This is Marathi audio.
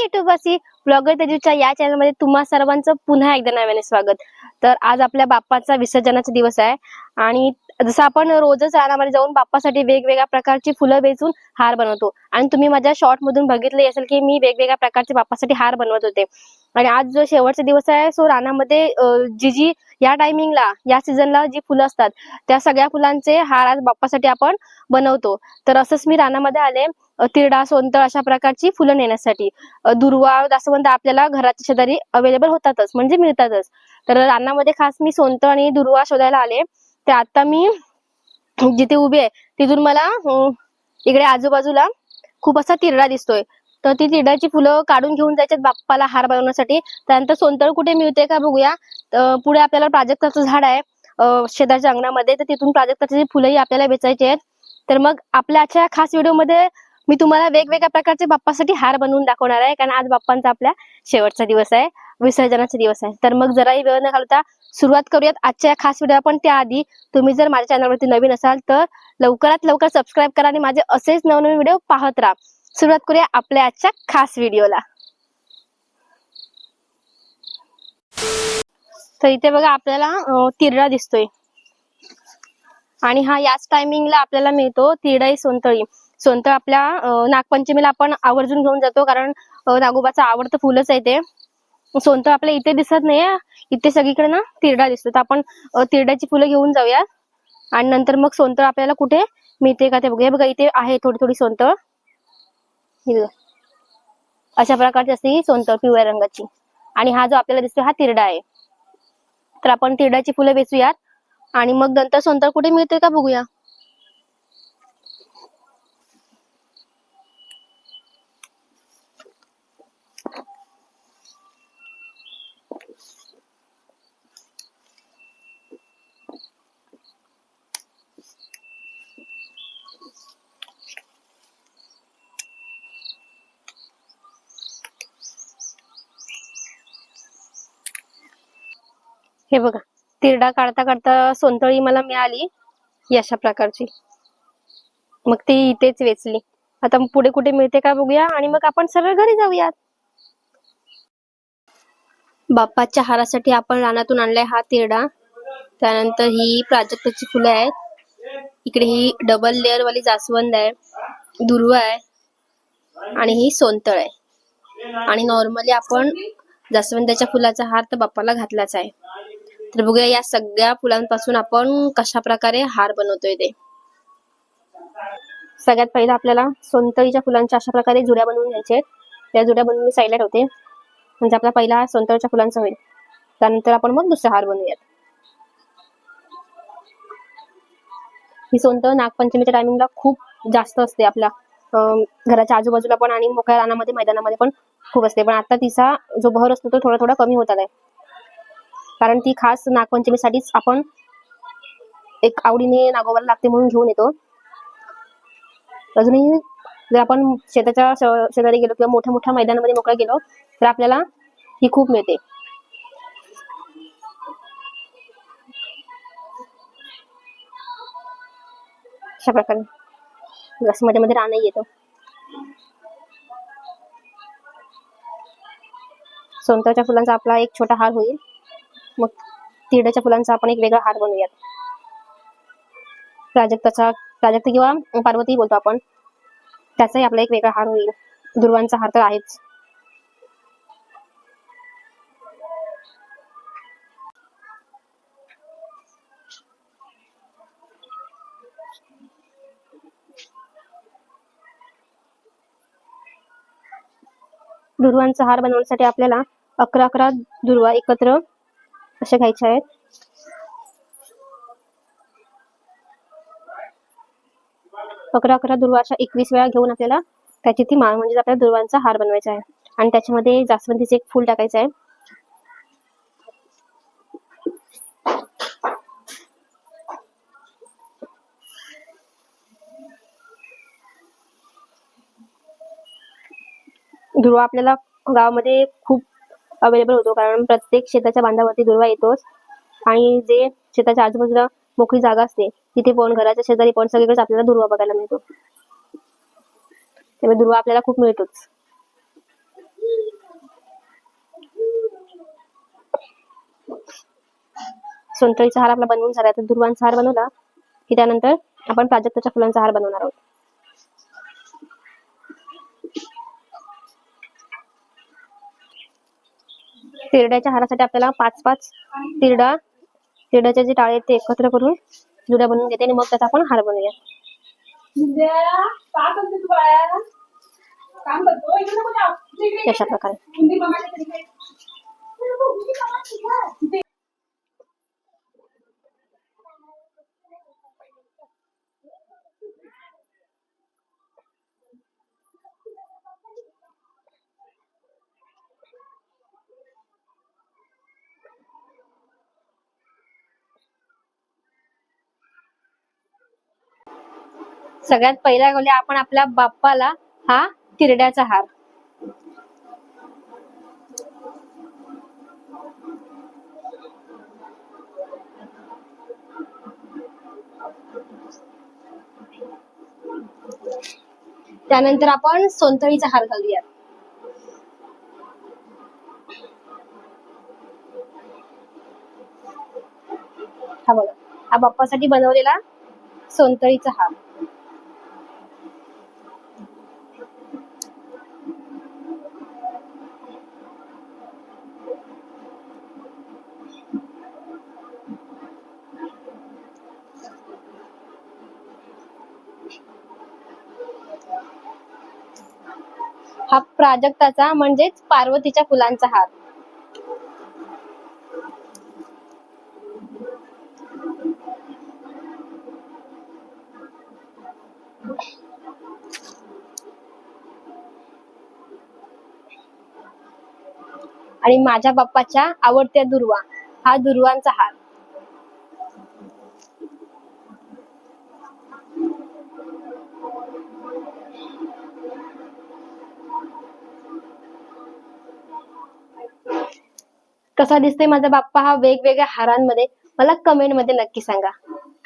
युट्यूबवासी ब्लॉगर तेजूच्या या चॅनलमध्ये तुम्हा सर्वांचं पुन्हा एकदा नव्याने स्वागत. तर आज आपल्या बाप्पाचा विसर्जनाचा दिवस आहे. आणि जसं आपण रोजच रानामध्ये जाऊन बाप्पासाठी वेगवेगळ्या प्रकारची फुलं वेचून हार बनवतो. आणि तुम्ही माझ्या शॉर्ट मधून बघितले असेल की मी वेगवेगळ्या प्रकारचे बाप्पासाठी हार बनवत होते. आणि आज जो शेवटचा दिवस आहे सो रानामध्ये जी जी या टायमिंगला या सीझनला जी फुलं असतात त्या सगळ्या फुलांचे हार आज बाप्पासाठी आपण बनवतो. तर असंच मी रानामध्ये आले तिरडा सोनतळ अशा प्रकारची फुलं नेण्यासाठी. दुर्वा जास्वंद आपल्याला घराच्या शेजारी अवेलेबल होतातच म्हणजे मिळतातच. तर रानामध्ये खास मी सोनतळ आणि दुर्वा शोधायला आले. ते आता मी जिथे उभी आहे तिथून मला इकडे आजूबाजूला खूप असा तिरडा दिसतोय. तर ती तिरडाची फुलं काढून घेऊन जायच्यात बाप्पाला हार बनवण्यासाठी. त्यानंतर सोनतळ कुठे मिळते का बघूया. पुढे आपल्याला प्राजक्ताचं झाड आहे शेजारच्या अंगणामध्ये. तर तिथून प्राजक्ताची फुलंही आपल्याला वेचायची आहेत. तर मग आपल्या आजच्या खास व्हिडिओमध्ये मी तुम्हाला वेगवेगळ्या प्रकारचे बाप्पासाठी हार बनवून दाखवणार आहे. कारण आज बाप्पांचा आपल्या शेवटचा दिवस आहे विसर्जनाचा दिवस आहे. तर मग जराही वेळ न घालता सुरुवात करूयात आजच्या या खास व्हिडिओ पण त्याआधी तुम्ही जर माझ्या चॅनलवरती नवीन असाल तर लवकरात लवकर सबस्क्राईब करा आणि माझे असेच नवनवीन व्हिडिओ पाहत राहा. सुरुवात करूया आपल्या आजच्या खास व्हिडिओला तर इथे बघा आपल्याला तिरडा दिसतोय. आणि हा याच टायमिंगला आपल्याला मिळतो तिरडाई सोनतळी. सोनतळ आपल्या नागपंचमीला आपण आवर्जून घेऊन जातो कारण नागोबाचं आवडतं फुलच आहे ते. सोनतळ आपल्या इथे दिसत नाही इथे सगळीकडे ना तिरडा दिसतो. तर आपण तिरड्याची फुलं घेऊन जाऊया. आणि नंतर मग सोनतळ आपल्याला कुठे मिळते का ते बघूया. बघा इथे आहे थोडी थोडी सोनतळ अशा प्रकारची असते ही सोनतळ पिवळ्या रंगाची. आणि हा जो आपल्याला दिसतो हा तिरडा आहे. तर आपण तिरड्याची फुलं वेचूयात. आणि मग नंतर सोनतळ कुठे मिळते का बघूया. हे बघा तिरडा काढता काढता सोनतळी मला मिळाली अशा प्रकारची. मग ती इथेच वेचली. आता मग पुढे कुठे मिळते का बघूया आणि मग आपण सरळ घरी जाऊयात. बाप्पाच्या हारासाठी आपण रानातून आणलाय हा तिरडा. त्यानंतर ही प्राजक्ताची फुलं आहेत. इकडे ही डबल लेअर वाली जास्वंद आहे दुर्वा आहे आणि ही सोनतळ आहे. आणि नॉर्मली आपण जास्वंदाच्या फुलाचा हार तर बाप्पाला घातलाच आहे. तर बघूया या सगळ्या फुलांपासून आपण कशा प्रकारे हार बनवतोय ते. सगळ्यात पहिला आपल्याला सोनतळीच्या फुलांच्या अशा प्रकारे जुड्या बनवून घ्यायच्या त्या जुड्या बनवून मी साईडला ठेवते. म्हणजे आपला पहिला हार सोनतळीच्या फुलांचा होईल. त्यानंतर आपण मग दुसरा हार बनवूयात. ही सोनतळ नागपंचमीच्या टायमिंगला खूप जास्त असते आपल्या. घराच्या आजूबाजूला पण आणि मोकळ्या रानामध्ये मैदानामध्ये पण खूप असते. पण आता तिचा जो बहर असतो तो थोडा थोडा कमी होत आहे कारण ती खास नागपंचमीसाठीच आपण एक आवडीने नागोबाला लागते म्हणून घेऊन येतो. अजूनही जर आपण शेताच्या शेजारी गेलो किंवा मोठ्या मोठ्या मैदानामध्ये मोकळ्या गेलो तर आपल्याला ही खूप मिळते. अशा प्रकारे मध्ये मध्ये रानही येतो. सोनताच्या फुलांचा आपला एक छोटा हार होईल. मग तिरड्याच्या फुलांचा आपण एक वेगळा हार बनवूयात. प्राजक्ताचा प्राजक्त किंवा पार्वती बोलतो आपण. त्याचाही आपला एक वेगळा हार होईल. दुर्वांचा हार तर आहेच. दुर्वांचा हार बनवण्यासाठी आपल्याला अकरा अकरा दुर्वा एकत्र अशा घ्यायच्या आहेत. अकरा अकरा दुर्वा अशा एकवीस वेळा घेऊन आपल्याला त्याची ती माळ म्हणजे आपल्याला दुर्वांचा हार बनवायचा आहे. आणि त्याच्यामध्ये जास्वंदीचे एक फूल टाकायचं आहे. दुर्वा आपल्याला गावामध्ये खूप अवेलेबल होतो. कारण प्रत्येक शेताच्या बांधावरती दुर्वा येतोच. आणि जे शेताच्या आजूबाजूला मोकळी जागा असते तिथे पण घराच्या शेजारी पण सगळीकडेच आपल्याला दुर्वा बघायला मिळतो. त्यामुळे दुर्वा आपल्याला खूप मिळतोच. सोनतळीचा हार आपला बनवून झाला. तर दुर्वांचा हार बनवला की त्यानंतर आपण प्राजक्ताच्या फुलांचा हार बनवणार आहोत. तिरड्याच्या हारासाठी आपल्याला पाच पाच तिरडा तिरड्याचे जे टाळे ते एकत्र करून जुड्या बनवून घेते आणि मग त्याचा आपण हार बनवूया. काय करते तू बाळा काम करतो इकडे नको जाऊ. इकडे, इकडे, अशा प्रकारे इकडे. उंदी मामाच्या घरी जायचं. उंदी मामाच्या घरी. सगळ्यात पहिल्या गोल्या आपण आपल्या बाप्पाला हा तिरड्याचा हार. त्यानंतर आपण सोनतळीचा हार घालूया हा बघा हा बाप्पासाठी बनवलेला सोनतळीचा हार. हा प्राजक्ताचा म्हणजेच पार्वतीच्या फुलांचा हार आणि माझ्या बाप्पाच्या आवडत्या दुर्वा हा दुर्वांचा हार कसा दिसतोय माझा बाप्पा हा वेगवेगळ्या हारांमध्ये? मला कमेंटमध्ये नक्की सांगा.